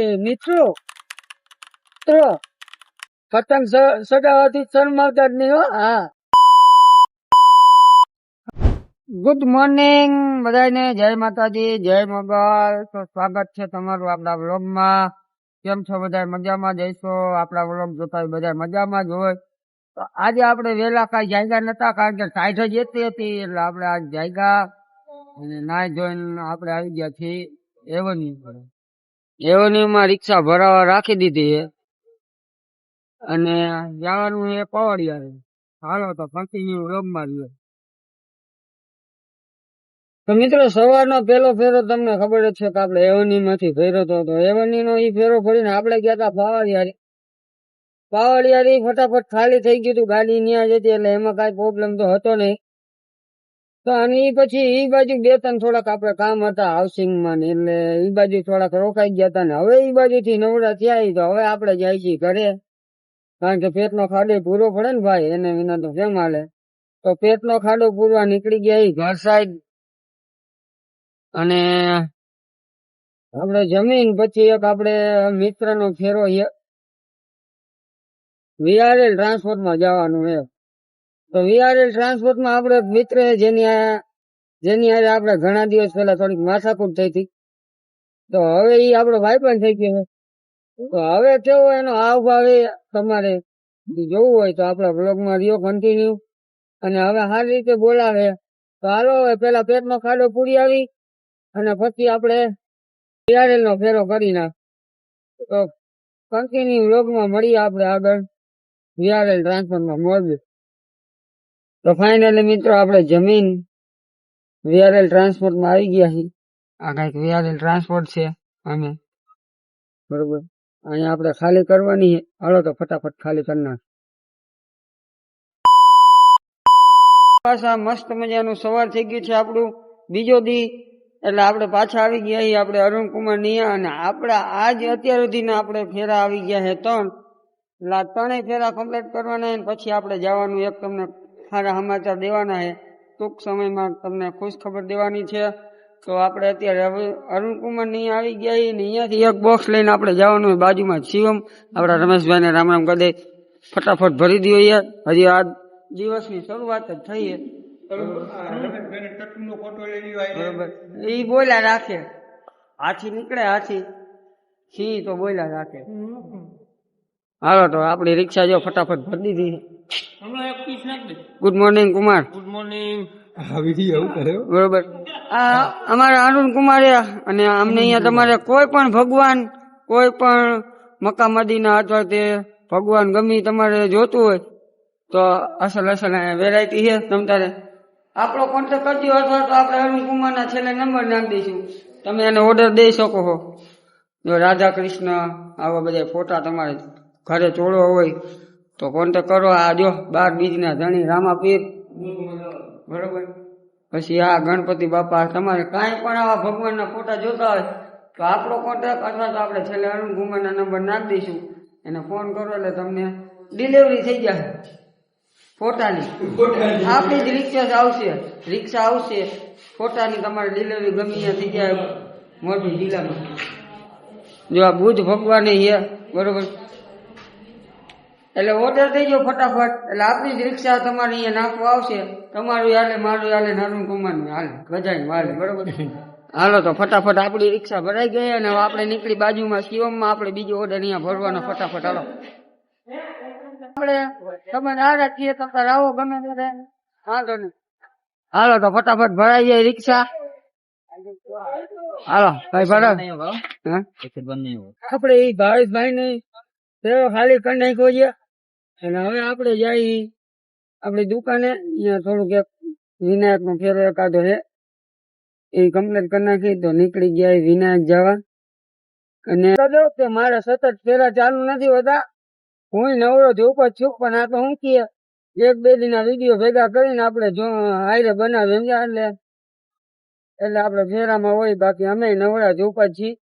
મિત્રો મિત્રો, પતંગ સ- સગાવાથી શરમાવતા નહીં હો. ગુડ મોર્નિંગ બધાને જય માતાજી, જય મોગલ. તો સ્વાગત છે તમારું આપણા વ્લોગમાં. કેમ છો બધા મજામાં? જઈશો? આપણા વ્લોગ જોતા બધા મજામાં જ હોય. તો આજે આપણે વહેલા કાંઈ જાયગા નતા કારણ કે ટાઈટ જ એટલી હતી, એટલે આપણે આજ જાયગા. અને નાય જોઈને આપણે આવી ગયા છીએ. એવન્યુ પર એવન્યુમાં રિક્ષા ભરાવા રાખી દીધી છે. અને જવાનું એ પવાડિયા હાલો તો કન્ટિન્યુ વ્લોગમાં રહ્યો. તો મિત્રો, સવારનો પેલો ફેરો તમને ખબર જ છે કે આપણે એવની માંથી ફેરો તો તો એવની નો ઈ ફેરો ફરીને આપણે ગયા હતા પાવડિયારી પાવડિયારી ફટાફટ ખાલી થઈ ગયું હતું ગાડી ન્યા જતી એટલે એમાં કાંઈ પ્રોબ્લેમ તો હતો નહીં. અને ઈ પછી ઈ બાજુ બે ત્રણ થોડાક આપડે કામ હતા હાઉસિંગમાં ને એટલે એ બાજુ થોડાક રોકાઈ ગયા હતા ને હવે એ બાજુ થી નવરા થયા તો હવે આપણે જાય છીએ ઘરે. કારણ કે પેટનો ખાડો પૂરો પડે ને ભાઈ, એને વિના તો કેમ હાલે? તો પેટનો ખાડો પૂરવા નીકળી ગયા એ ઘર સાઈડ. અને આપણે જમીન પછી એક આપણે મિત્રનો ફેરો વીઆરએલ ટ્રાન્સપોર્ટમાં જવાનું છે તો વીઆરએલ ટ્રાન્સપોર્ટમાં આપણે મિત્ર જેની જેની હારે આપણે ઘણા દિવસ પહેલા થોડીક માથાકૂટ થઈ હતી. તો હવે એ આપણો ભાઈ પણ થઈ ગયો તો હવે કેવો એનો હાવભાવ એ તમારે જોવું હોય તો આપણા બ્લોગમાં રહ્યો કન્ટિન્યુ અને હવે સારી રીતે બોલાવે. તો હાલો, હવે પેલા પેટનો ખાડો પૂરી આવી અને પછી આપણે વીઆરએલ નો ફેરો કરી નાખ. તો કન્ટિન્યુ વ્લોગમાં મળીએ આપણે આગળ. વીઆરએલ ટ્રાન્સફરમાં મોરબી તો ફાઇનલી મિત્રો આપણે જમીન વીઆરએલ ટ્રાન્સપોર્ટમાં આવી ગયા છીએ. આ કંઈક વીઆરએલ ટ્રાન્સપોર્ટ છે અમે. બરોબર. અહીંયા આપણે ખાલી કરવાની હાલો તો ફટાફટ ખાલી કરી નાખ પાછા મસ્ત મજાનું સવાર થઈ ગયું છે આપણું. બીજો દી એટલે આપણે પાછા આવી ગયા છીએ. આપણે અરુણકુમાર નિયા અને આપણા આજ અત્યાર સુધીના આપણે ફેરા આવી ગયા છે ત્રણ. એટલે ત્રણેય ફેરા કમ્પ્લીટ કરવાના પછી આપણે જવાનું. એક તમને સારા સમાચાર દેવાના છે. ટૂંક સમયમાં તમને ખુશ ખબર દેવાની છે તો આપણે અત્યારે હવે અરુણકુમાર નહીં આવી ગયા ને અહીંયાથી એક બોક્સ લઈને આપણે જવાનું હોય બાજુમાં શિવમ આપણા રમેશભાઈને રામ રામ કરી ફટાફટ ભરી દો યાર હજી આ દિવસની શરૂઆત જ થઈ બરોબર. એ બોલ્યા રાખે. હાથી નીકળે હાથી. સિંહ તો બોલ્યા રાખે. હાલો તો આપણી રિક્ષા જો ફટાફટ ભરી દીધી good morning Kumar good morning બરોબર. આ અમારા અરુણ કુમારે અને અમને અહીંયા તમારે કોઈ પણ ભગવાન કોઈ પણ મક્કા મદીના અથવા તે ભગવાન ગમે તમારે જોતું હોય તો અસલ અસલ વેરાયટી છે તમ તારે. આપણો કોન્ટેક્ટ કરજો અથવા તો આપણે અરુણ કુમારના છેલ્લે નંબર નાખી દઈશું. તમે એને ઓર્ડર દઈ શકો છો. જો રાધા કૃષ્ણ આવા બધા ફોટા તમારે ઘરે ચોળો હોય તો કોન્ટેક્ટ કરો આ જો બાર બીજના ધણી રામાપીર. બરોબર? પછી આ ગણપતિ બાપા તમારે કાંઈ પણ આવા ભગવાનના ફોટા જોતા હોય તો આપણો કોન્ટેક્ટ અથવા તો આપણે છેલ્લે અરુણ કુમારના નંબર નાખી દઈશું. એને ફોન કરો એટલે તમને ડિલિવરી થઈ જશે ફોટાની. આપણી જ રિક્ષા જ આવશે. રિક્ષા આવશે. ફોટાની તમારે ડિલિવરી ગમે ત્યાં થઈ જાય. મોરબી જિલ્લામાં જો આ બુદ્ધ ભગવાન છે બરોબર એટલે ઓર્ડર દેજો ફટાફટ. એટલે આપણી જ રિક્ષા તમારે અહીંયા નાખવા આવશે. તમારું હાલે મારું હાલે નાનું કુમારનું હાલે ગજાઈ હાલે. બરોબર. હાલો તો ફટાફટ આપણી રિક્ષા ભરાઈ ગઈ અને આપણે નીકળી બાજુમાં શિવમમાં આપણે બીજો ઓર્ડર અહીંયા ભરવાનો ફટાફટ. હાલો. આપણે તમે નારાજ છીએ તો તાર આવો ગમે ત્યારે. વાંધો નહીં હાલો તો ફટાફટ ભરાઈ જાય રિક્ષા. હાલો ભાઈ ભરાવ હા? આપણે એ ભાવેશભાઈ ને ખાલી કરી નાખ્યો છે. અને હવે આપણે જઈ, આપણી દુકાને, અહીંયા થોડુંક એક વિનાયક નો ફેરો એકાદો છે. એ કમ્પ્લીટ કરી નાખી, તો નીકળી ગયા વિનાયક જવા. અને મારે સતત ફેરા ચાલુ નથી હોતા. હું નવરો થી ઉપર છું, પણ આ તો હું કીએ, એક બે દિન વીડિયો ભેગા કરીને આપણે જો હાઈરે બનાવી સમજ્યા એટલે એટલે આપણે ફેરામાં હોય, બાકી અમે નવરા જ ઉપર છીએ.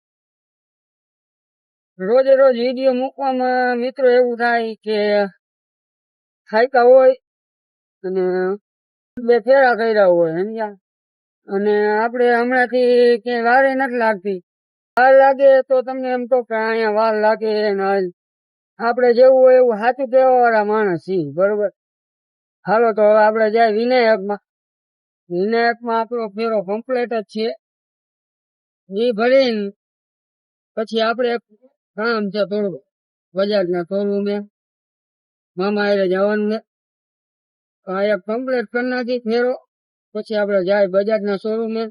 રોજે રોજ વીડિયો મૂકવામાં મિત્રો એવું થાય કે હાઈકા હોય અને બે ફેરા કર્યા હોય સમજ્યા અને આપણે હમણાંથી ક્યાંય વારે નથી લાગતી. વાર લાગે તો તમને એમ તો કે અહીંયા વાર લાગે આપણે જેવું હોય એવું સાચું કહેવા વાળા માણસ છીએ, બરોબર? હાલો તો હવે આપણે જાય વિનાયકમાં. વિનાયકમાં આપણો ફેરો કમ્પ્લીટ જ છે. એ ભરીને પછી આપણે કામ છે થોડું બજારના શોરૂમે મામા એટલે જવાનું ને એક કમ્પ્લીટ કરી નાખી ફેરો. પછી આપણે જાય બજાજના શોરૂમે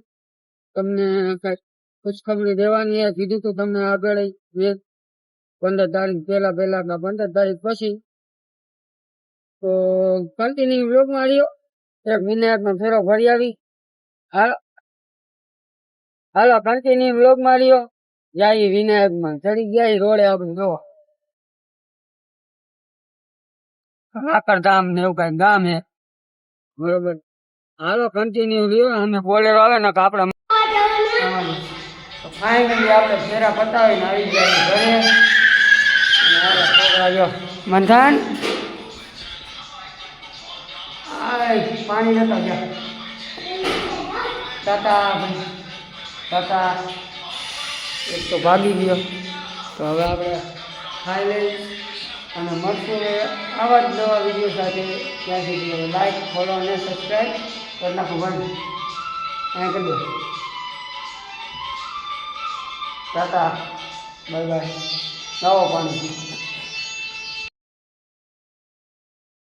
તમને કઈ ખુશખબરી દેવાની એ કીધું તું તમને આગળ મેં પંદર તારીખ પહેલા પહેલા પંદર તારીખ પછી. તો કન્ટિન્યુ બ્લોગમાં રહ્યો. એક વિનાયકનો ફેરો ફરી આવી. હાલો. હાલો કન્ટિન્યુ બ્લોગમાં રહ્યો. જાય વિનાયકમાં. ચડી ગયા રોડે આપણે જોવા. આકરધામ ને એવું કઈ ગામ હે. બરોબર. હાલો કન્ટિન્યુ રહ્યો અમે બોલેરો આવે ને આપણે ફાઇનલી આપણે ફેરા પતાવીને આવી ગયા ઘરે. છોકરા પાણી લેતા ગયા એક તો ભાગી ગયો. તો હવે આપણે ખાઈ અને મળશું હવે આવા જ નવા વીડિયો સાથે. ત્યાં સુધી લાઈક ફોલો અને સબસ્ક્રાઈબ કરી નાખો ભાઈ. અહીંયા કરી દો. ટાટા. બાય બાય નવો પાણી